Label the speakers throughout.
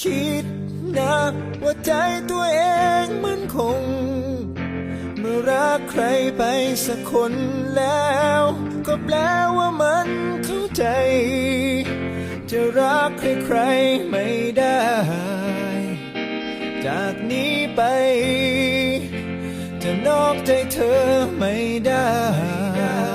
Speaker 1: คิดนะว่าใจตัวเองมันคง เมื่อรักใครไปสักคนแล้ว ก็แปลว่ามันเข้าใจ จะรักใครๆไม่ได้ จากนี้ไป จะนอกใจเธอไม่ได้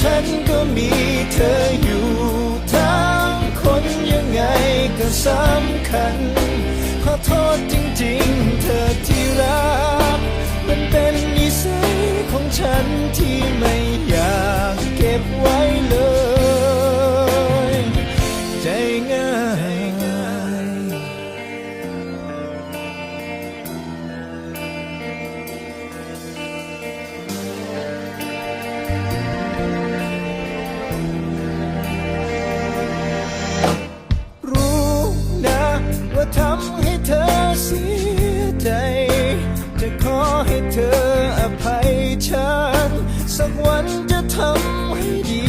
Speaker 1: ฉันก็มีเธออยู่ทั้งคนยังไงก็สำคัญ ขอโทษจริงๆ เธอที่รักมันเป็น ธออภัยฉัน สักวันจะทำให้ดี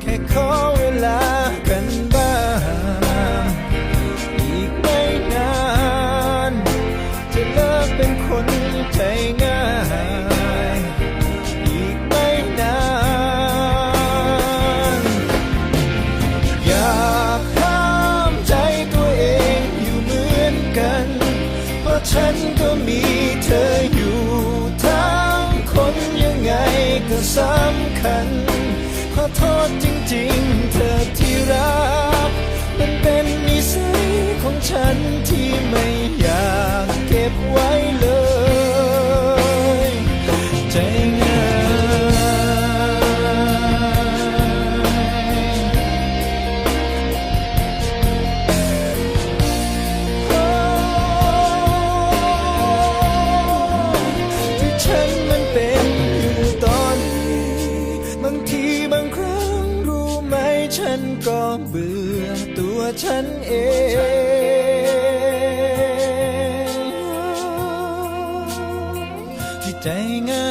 Speaker 1: แค่ขอเวลากันบ้างอีกไม่นาน จะเลิกเป็นคนใจง่ายอีกไม่นานอยากห้ามใจตัวเองอยู่เหมือนกันเพราะฉันก็มี ไงก็สำคัญ ขอโทษจริงๆ เธอที่รัก มันเป็นนิสัยของฉันที่ ฉันก็เบื่อตัวฉันเองที่ใจง่า